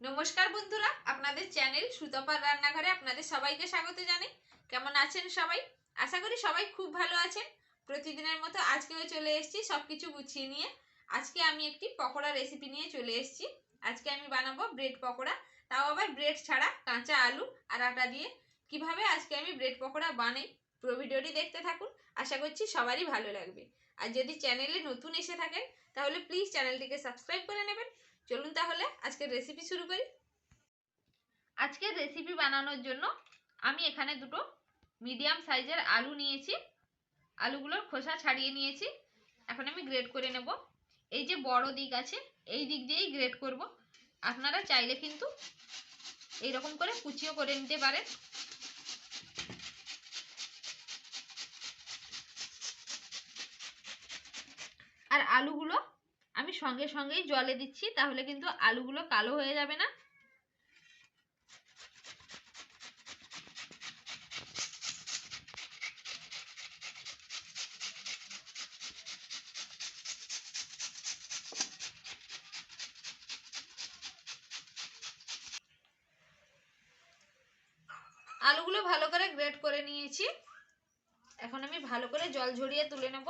নমস্কার বন্ধুরা, আপনাদের চ্যানেল সুতপার রান্নাঘরে আপনাদের সবাইকে স্বাগত জানাই। কেমন আছেন সবাই? আশা করি সবাই খুব ভালো আছেন। প্রতিদিনের মতো আজকেও চলে এসেছি সব কিছু গুছিয়ে নিয়ে। আজকে আমি একটি পকোড়া রেসিপি নিয়ে চলে এসেছি। আজকে আমি বানাবো ব্রেড পকোড়া, তাও আবার ব্রেড ছাড়া কাঁচা আলু আর আটা দিয়ে। কীভাবে আজকে আমি ব্রেড পকোড়া বানাই, পুরো ভিডিওটি দেখতে থাকুন। আশা করছি সবারই ভালো লাগবে। আর যদি চ্যানেলে নতুন এসে থাকেন, তাহলে প্লিজ চ্যানেলটিকে সাবস্ক্রাইব করে নেবেন। চলুন তাহলে আজকের রেসিপি শুরু করি। আজকের রেসিপি বানানোর জন্য আমি এখানে দুটো মিডিয়াম সাইজের আলু নিয়েছি। আলুগুলোর খোসা ছাড়িয়ে নিয়েছি। এখন আমি গ্রেড করে নেব। এই যে বড় দিক আছে, এই দিক দিয়েই গ্রেড করব। আপনারা চাইলে কিন্তু এই রকম করে কুচিও করে নিতে পারেন। আর আলুগুলো আমি সঙ্গে সঙ্গেই জলে দিচ্ছি, তাহলে কিন্তু আলুগুলো কালো হয়ে যাবে না। আলুগুলো ভালো করে গ্রেট করে নিয়েছি। এখন আমি ভালো করে জল ঝরিয়ে তুলে নেব।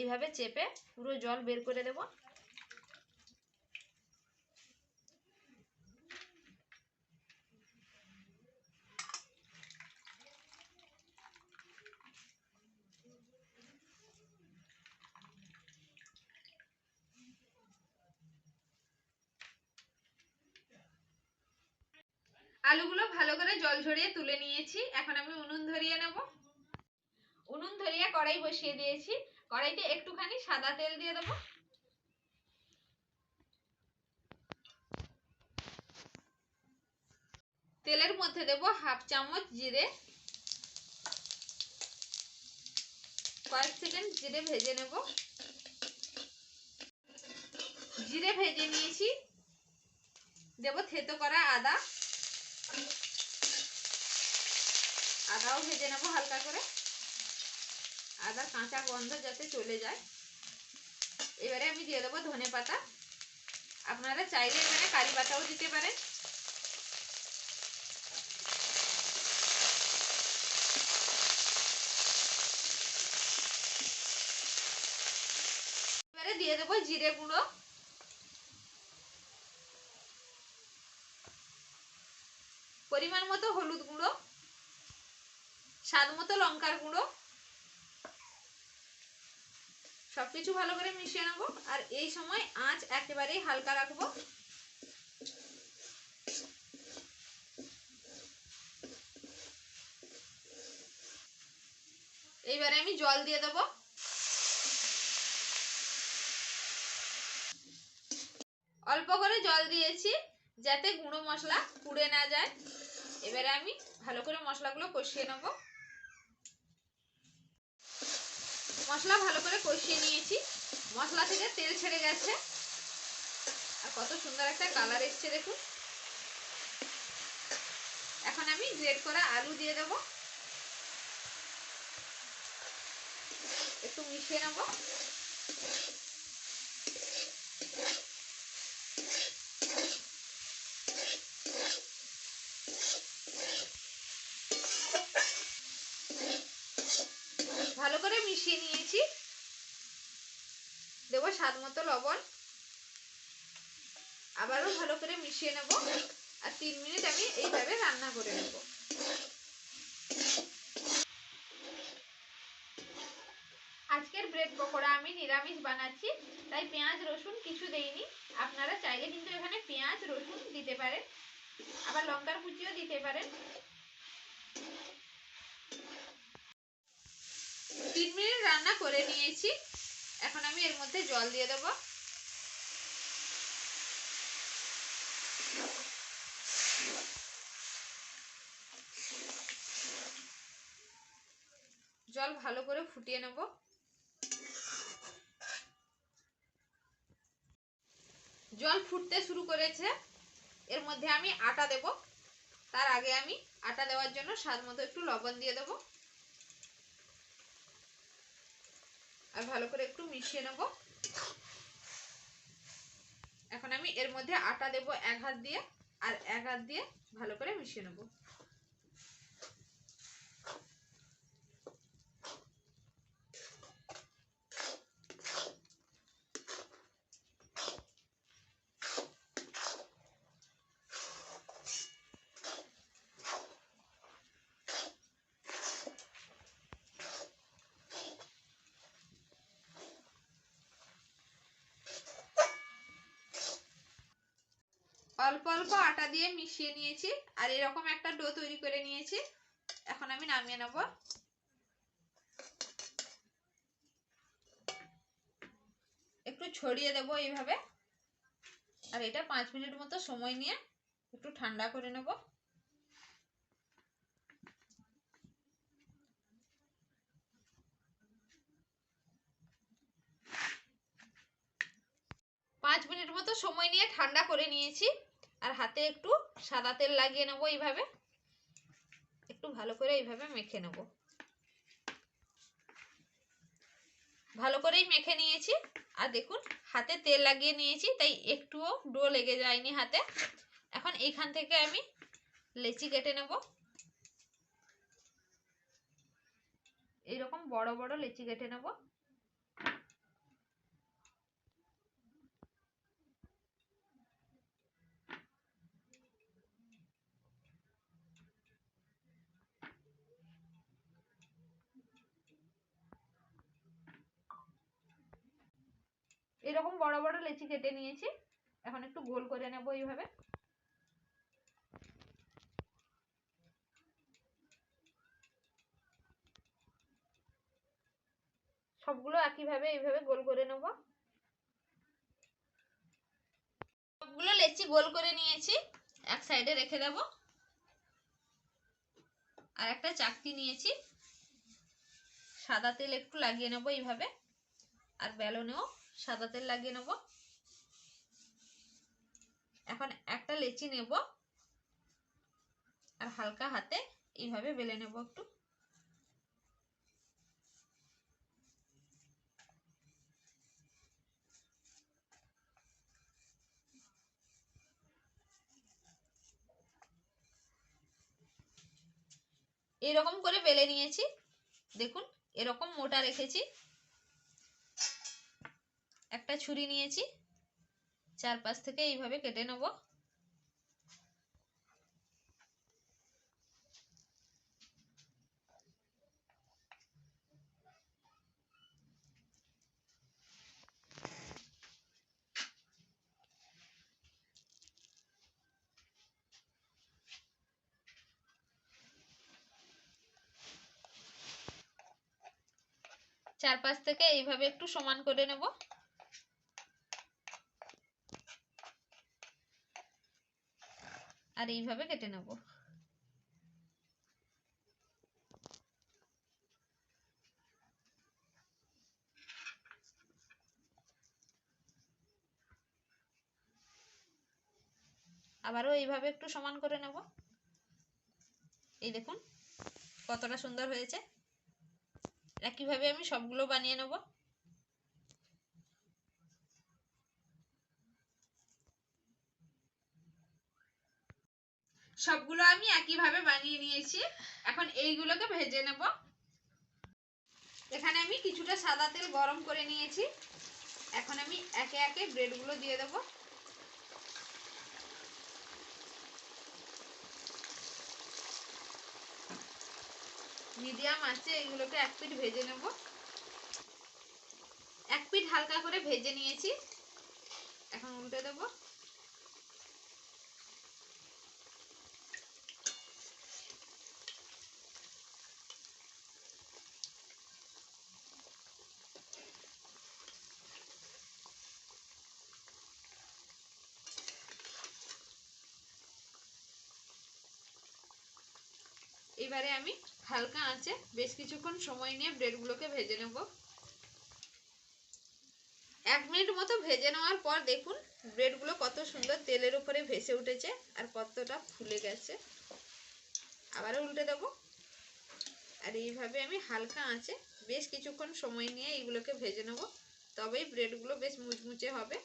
এইভাবে চেপে পুরো জল বের করে দেব। আলুগুলো ভালো করে জল ঝরিয়ে তুলে নিয়েছি। এখন আমি উনুন ধরিয়ে নেব। উনুন ধরিয়ে কড়াই বসিয়ে দিয়েছি। কড়াইতে একটুখানি সাদা তেল দিয়ে দেবো। তেলের মধ্যে দেব হাফ চামচ জিরে। কয়েক সেকেন্ড জিরে ভেজে নেব। জিরে ভেজে নিয়েছি। দেব থেতো করা আদা। আদাও ভেজে নেব হালকা করে। আদার কাঁচা গন্ধ যাতে চলে যায়। এবারে আমি দিয়ে দেবো ধনে পাতা। আপনারা চাইলে এখানে কারি পাতাও দিতে পারেন। এবারে দিয়ে দেবো জিরে গুঁড়ো। পরিমাণ মতো হলুদ গুঁড়ো। স্বাদ মতো লঙ্কার গুঁড়ো। সবকিছু ভালো করে মিশিয়ে নেব। আর এই সময় আঁচ একেবারেই হালকা রাখব। এইবারে আমি জল দিয়ে দেবো। অল্প করে জল দিয়েছি যাতে গুঁড়ো মশলা পুড়ে না যায়। এবারে আমি ভালো করে মশলাগুলো কষিয়ে নেব। মশলা ভালো করে কষিয়ে নিয়েছি। মশলা থেকে তেল ছেড়ে গেছে। আর কত সুন্দর একটা কালার এসছে দেখুন। এখন আমি গ্রেট করা আলু দিয়ে দেব। একটু মিশিয়ে নেব ভালো করে মিশিয়ে নিয়েছি দেবো স্বাদ মতো লবণ। আবারও ভালো করে মিশিয়ে নেব। আর তিন মিনিট আমি এইভাবে রান্না করে নেব। আজকের ব্রেড পকোড়া আমি নিরামিষ বানাচ্ছি, তাই পেঁয়াজ, রসুন কিছু দেইনি। আপনারা চাইলে কিন্তু এখানে পেঁয়াজ, রসুন দিতে পারেন। আবার লঙ্কার কুচিও দিতে পারেন। তিন মিনিট রান্না করে নিয়েছি। এখন আমি এর মধ্যে জল দিয়ে দেব। জল ভালো করে ফুটিয়ে নেব। জল ফুটতে শুরু করেছে। এর মধ্যে আমি আটা দেব। তার আগে আমি আটা দেওয়ার জন্য স্বাদ মতো একটু লবণ দিয়ে দেবো। আর ভালো করে একটু মিশিয়ে নেব। এখন আমি এর মধ্যে আটা দেব এক হাত দিয়ে আর এক হাত দিয়ে ভালো করে মিশিয়ে নেব। অল্প অল্প আটা দিয়ে মিশিয়ে নিয়েছি। আর এরকম একটা ডো তৈরি করে নিয়েছি। এখন আমি নামিয়ে নেব। একটু ছড়িয়ে দেব এইভাবে। আর এটা পাঁচ মিনিট মতো সময় নিয়ে একটু ঠান্ডা করে নেব। পাঁচ মিনিট মতো সময় নিয়ে ঠান্ডা করে নিয়েছি। আর হাতে একটু সাদা তেল লাগিয়ে নেব এইভাবে। একটু ভালো করে এইভাবে মেখে নেব। ভালো করেই মেখে নিয়েছি। আর দেখুন, হাতে তেল লাগিয়ে নিয়েছি, তাই একটুও ডো লেগে যায়নি হাতে। এখন এইখান থেকে আমি লেচি কেটে নেব। এইরকম বড় বড় লেচি কেটে নেব। এরকম বড় বড় লেচি কেটে নিয়েছি। এখন একটু গোল করে নেব এইভাবে। সবগুলো একইভাবে এইভাবে গোল করে নেব। সবগুলো লেচি গোল করে নিয়েছি। এক সাইডে রেখে দেব। আর একটা চাকতি নিয়েছি। সাদা তেল একটু লাগিয়ে নেব এইভাবে। আর বেলনেও সাদা তেল লাগিয়ে নেব। এখন একটা লেচি নেব আর হালকা হাতে এইভাবে বেলে নেব একটু। এরকম করে বেলে নিয়েছি। দেখুন, এরকম মোটা রেখেছি। একটা ছুরি নিয়েছি। চারপাশ থেকে এইভাবে কেটে নেব। চারপাশ থেকে এইভাবে একটু সমান করে নেব। আর এইভাবে কেটে নেব। আবারও এইভাবে একটু সমান করে নেব। এই দেখুন, কতটা সুন্দর হয়েছে। একইভাবে আমি সবগুলো বানিয়ে নেব? সবগুলো আমি একইভাবে বানিয়ে নিয়েছি। এখন এইগুলোকে ভেজে নেব। এখানে আমি কিছুটা সাদা তেল গরম করে নিয়েছি। এখন আমি একে একে ব্রেডগুলো দিয়ে দেব। মিডিয়াম আছে, এগুলোকে এক পিঠ ভেজে নেব। এক পিঠ হালকা করে ভেজে নিয়েছি। এখন উল্টে দেবো। এবারে আমি হালকা আঁচে বেশ কিছুক্ষণ সময় নিয়ে ব্রেডগুলোকে ভেজে নেব। এক মিনিট মতো ভেজে নেওয়ার পর দেখুন ব্রেডগুলো কত সুন্দর তেলের উপরে ভেসে উঠেছে আর কতটা ফুলে গেছে। আবারও উল্টে দেবো। আর এইভাবে আমি হালকা আঁচে বেশ কিছুক্ষণ সময় নিয়ে এইগুলোকে ভেজে নেব। তবেই ব্রেডগুলো বেশ মুচমুচে হবে।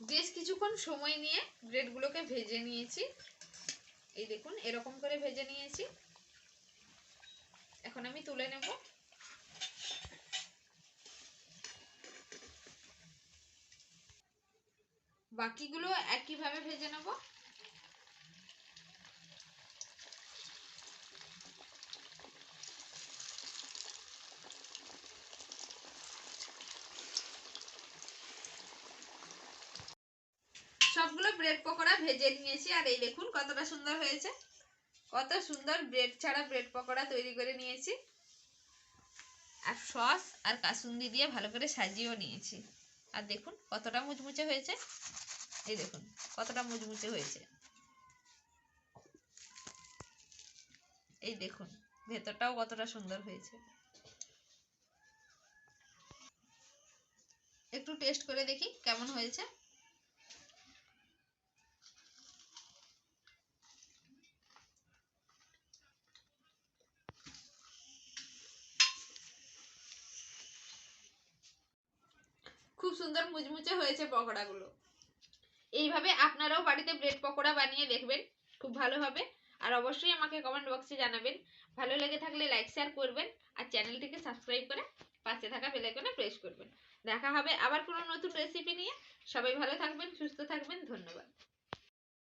বেশ কিছুক্ষণ সময় নিয়ে ব্রেডগুলোকে ভেজে নিয়েছি। এই দেখুন, এরকম করে ভেজে নিয়েছি। এখন আমি তুলে নেব। বাকিগুলো একইভাবে ভেজে নেব। সবগুলো ব্রেড পকোড়া ভেজে নিয়েছি। আর এই দেখুন কতটা সুন্দর হয়েছে। কত সুন্দর ব্রেড ছাড়া ব্রেড পকোড়া তৈরি করে নিয়েছি। আর সস আর কাসুন্দি দিয়ে ভালো করে সাজিয়েও নিয়েছি। আর দেখুন কতটা মুচমুচে হয়েছে। এই দেখুন কতটা মুচমুচে হয়েছে। এই দেখুন ভেতরটাও কতটা সুন্দর হয়েছে। একটু টেস্ট করে দেখি কেমন হয়েছে। সুন্দর মুচমুচে হয়েছে পকোড়াগুলো। এইভাবে আপনারাও বাড়িতে ব্রেড পকোড়া বানিয়ে দেখবেন, খুব ভালো হবে। আর অবশ্যই আমাকে কমেন্ট বক্সে জানাবেন। ভালো লেগে থাকলে লাইক শেয়ার করবেন আর চ্যানেলটিকে সাবস্ক্রাইব করে পাশে থাকা বেল আইকনে প্রেস করবেন। দেখা হবে আবার কোনো নতুন রেসিপি নিয়ে। সবাই ভালো থাকবেন, সুস্থ থাকবেন, ধন্যবাদ।